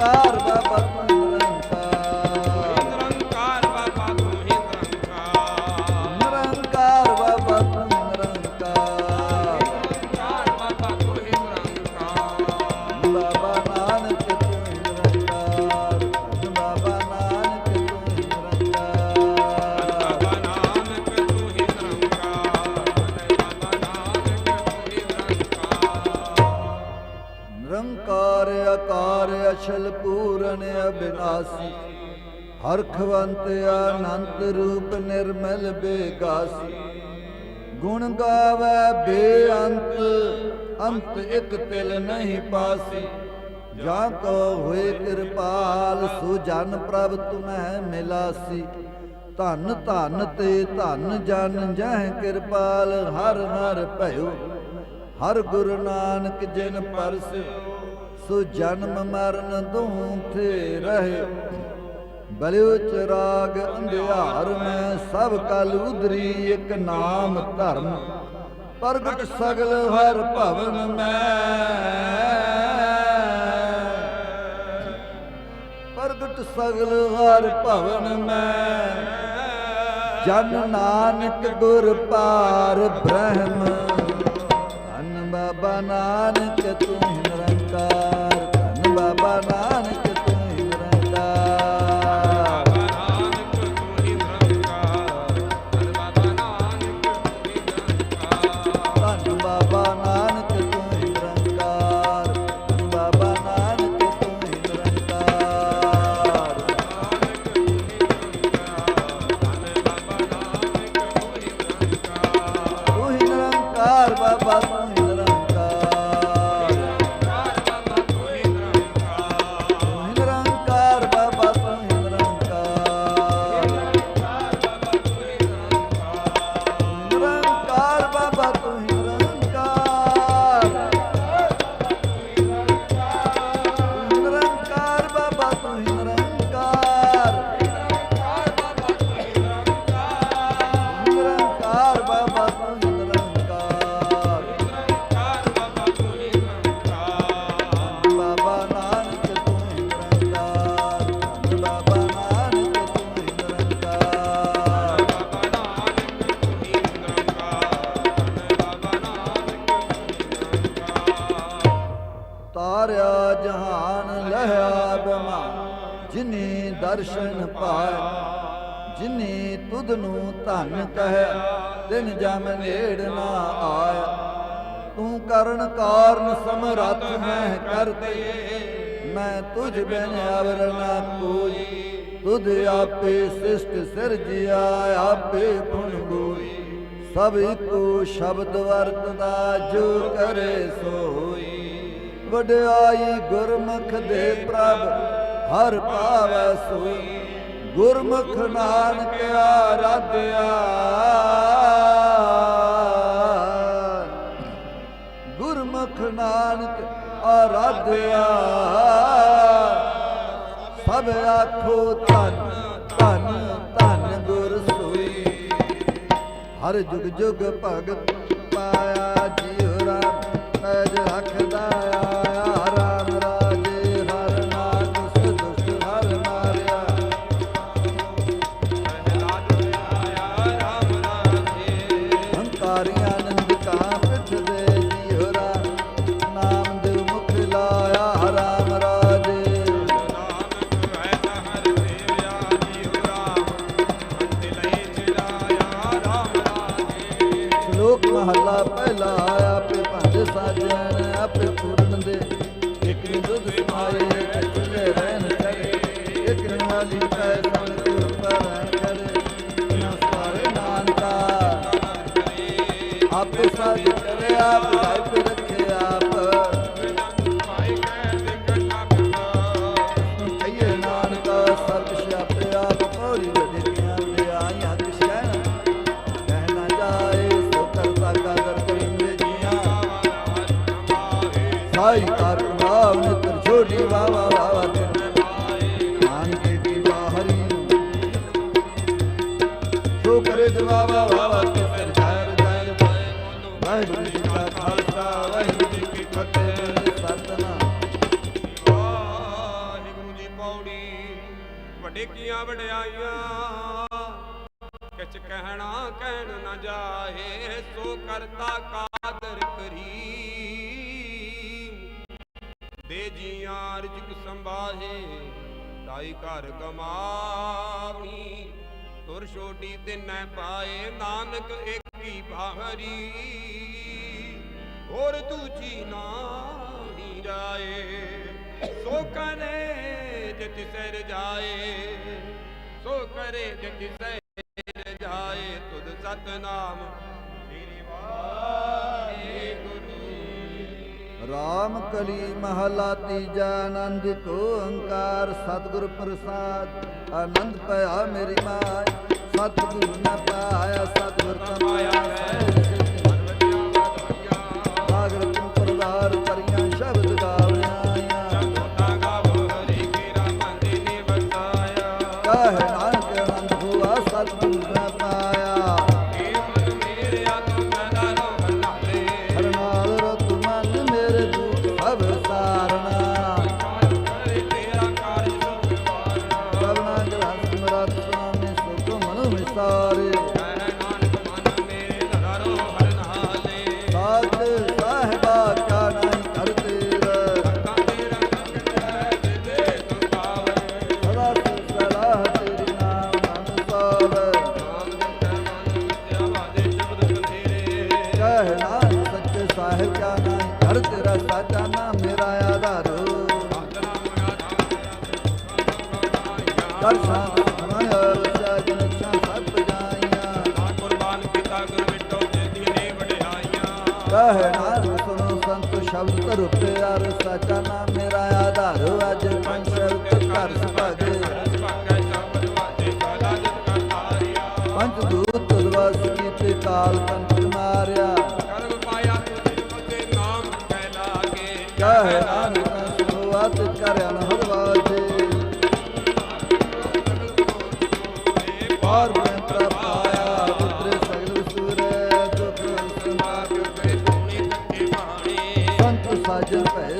ਸਰਕਾਰ ਕੁਸ਼ਲ ਪੂਰਨ ਅਬਿਨਾਸੀ ਹਰਖਵੰਤ ਅਨੰਤ ਰੂਪ ਨਿਰਮਲ ਬੇਗਾਸੀ। ਗੁਣ ਗਾਵੇ ਬੇਅੰਤ, ਅੰਤ ਇਕ ਤਿਲ ਨਹੀਂ ਪਾਸੀ। ਜਾ ਕੋ ਹੋਏ ਕਿਰਪਾਲ ਸੋ ਜਨ ਪ੍ਰਭ ਤੁਮਹਿ ਮਿਲਾਸੀ। ਧੰਨ ਧੰਨ ਤੇ ਧੰਨ ਜਨ, ਜਹ ਕਿਰਪਾਲ, ਹਰ ਹਰ ਭਇਓ। ਹਰ ਗੁਰੂ ਨਾਨਕ ਜਿਨ ਪਰਸ ਸੋ ਜਨਮ ਮਰਨ ਦੂੰ ਰਹੇ। ਬਲਿਓ ਚਰਾਗ ਅੰਧਿਆਰ, ਮੈਂ ਸਭ ਕਲ ਉਧਰੀ ਇੱਕ ਨਾਮ ਧਰਮ। ਪ੍ਰਗਟ ਸਗਲ ਹਰ ਭਵਨ ਮੈਂ। ਪ੍ਰਗਟ ਸਗਲ ਹਰ ਭਵਨ ਮੈਂ। ਜਨ ਨਾਨਕ ਗੁਰ ਪਾਰ ਬ੍ਰਹਮ। ਧੰਨ ਬਾਬਾ ਨਾਨਕ ਤੂੰ ਧਨ ਕਹਿ ਤਿਨ ਜਮ ਨੇੜ ਨਾ ਆਇਆ। ਤੂੰ ਕਰਨ ਕਾਰਨ ਸਮਰੱਥ ਮੈਂ ਕਰਤੇ, ਮੈਂ ਤੁਝ ਬਿਨ ਅਵਰ ਨਾ ਕੋਈ। ਤੁਧ ਆਪੇ ਸਿਸ਼ਟ ਸਿਰਜਿਆ, ਆਪੇ ਗੁਣ ਗੋਈ। ਸਭ ਇੱਕੋ ਸ਼ਬਦ ਵਰਤਦਾ, ਜੋ ਕਰੇ ਸੋ ਹੋਈ। ਵਡਿਆਈ ਗੁਰਮੁਖ ਦੇ ਪ੍ਰਭ, ਹਰ ਪਾਵੈ ਸੋਈ। ਗੁਰਮੁਖ ਨਾਨਕ ਆਰਾਧਿਆ। ਗੁਰਮੁਖ ਨਾਨਕ ਆਰਾਧਿਆ। ਸਭ ਆਖੋ ਧੰਨ ਧੰਨ ਧੰਨ ਗੁਰ ਸੋਈ। ਹਰ ਜੁਗ ਜੁਗ ਭਗਤ ਪਾਇਆ ਜੀਉ ਰਾਮ। ਸ਼ਲੋਕ ਵੱਡੇ ਕੀਆਂ ਵਡਿਆਈਆਂ। ਕਿਛ ਕਹਿਣਾ ਕਹਿਣ ਨਾ ਜਾਏ, ਸੋ ਕਰਤਾ ਕਾਦਰ ਕਰੀ ਦੇ ਜੀਆਂ ਰਿਜਕ ਸੰਭਾਹੇ ਤਾਈ ਘਰ ਕਮਾਵੀ ਤੁਰ ਛੋਟੀ ਤਿਨੈ ਪਾਏ, ਨਾਨਕ ਇੱਕ ਬਾਹਰੀ। ਹੋਰ ਦੂਜੀ ਨਾ ਜਾਏ। ਸੋ ਕਰੇ ਜਿਤ ਸਿਰ ਜਾਏ ਕਰੇ ਜਿਤਿ ਸਹਿ ਜਾਏ ਤੁਧ ਸਤਨਾਮ ਸ੍ਰੀ ਵਾਹਿਗੁਰੂ ਰਾਮ ਕਲੀ ਮਹਲਾ ਤੀਜਾ ਆਨੰਦ ਓੰਕਾਰ ਸਤਿਗੁਰ ਪ੍ਰਸਾਦ ਆਨੰਦ ਪਿਆ ਮੇਰੀ ਮਾय ਸਤਿਗੁਰ ਨਾ ਪਾਇਆ ਸਤਿਗੁਰ ਕਮਾਇਆ ਕਾਲ ਕੰਟ ਮਾਰਿਆ। ਕਹਿ ਨਾਨਕ ਸੁਆਤ ਕਰਿਆ ਨ ਹਰਵਾਜੇ ਪਾਰ ਬ੍ਰਹਮ ਪ੍ਰਪਾਇਆ ਪੁੱਤਰ ਸਗਲ ਸੂਰੇ ਦੁਖ ਸੰਤਾਪ। ਸੰਤ ਸਾਜਨ ਭੈ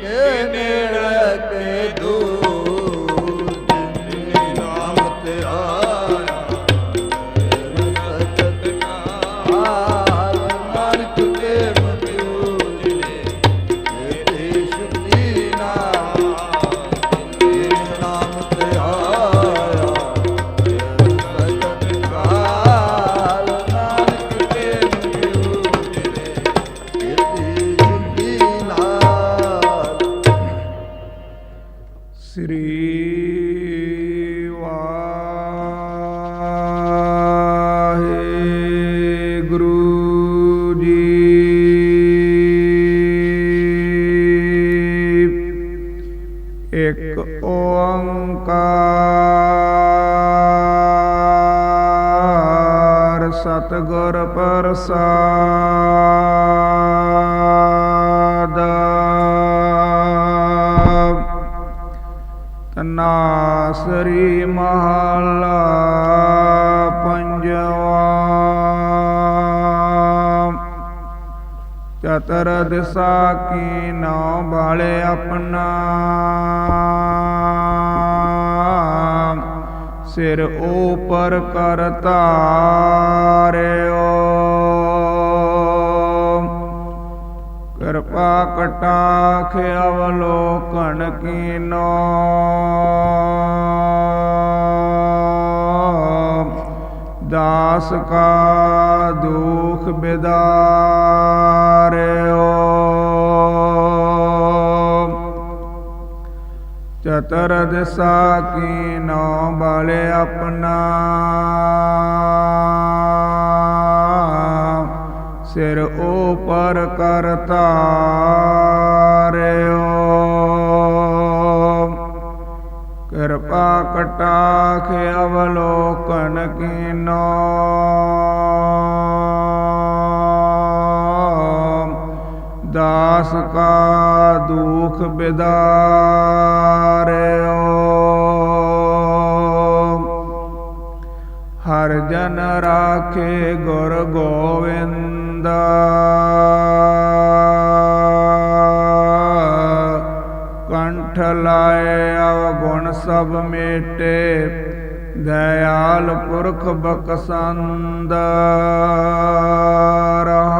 ਕੇ ਨੇੜੇ ਕੇ ਦੂਰ। ਇੱਕ ਓੰਕਾਰ ਸਤਿਗੁਰ ਪ੍ਰਸਾਦ। ਤਨਾਸਰੀ ਮਹਲਾ ਚਤਰ ਦਿਸਾ ਕੀ ਨਾਉ ਬਾਲੇ ਆਪਣਾ। ਸਿਰ ਉਪਰ ਕਰ ਧਾਰਿਓ। ਕਿਰਪਾ ਕਟਾਖ ਅਵਲੋਕਨ ਕੀਨੋ। ਦਾਸ ਕਾ ਦੁਖ ਬਿਦਾਰਿਓ। ਚਤਰ ਦਿਸਾ ਕੀ ਨੋ ਬਾਲੇ ਆਪਣਾ ਸਿਰ ਉਪਰ ਕਰ ਧਾਰਿਓ। ਕਿਰਪਾ ਕਟਾਖ ਅਵਲੋਕਨ ਕੀ ਦਾਸ ਕਾ ਦੁਖ ਬਿਦਾਰਿਓ ਹਰ ਜਨ ਰਾਖੇ ਗੁਰ ਗੋਵਿੰਦ। ਕੰਠ ਲਾਏ ਅਵਗੁਣ ਸਭ ਮੇਟੇ। ਦਇਆਲ ਪੁਰਖ ਬਖਸੰਦ। ਰਹਾਉ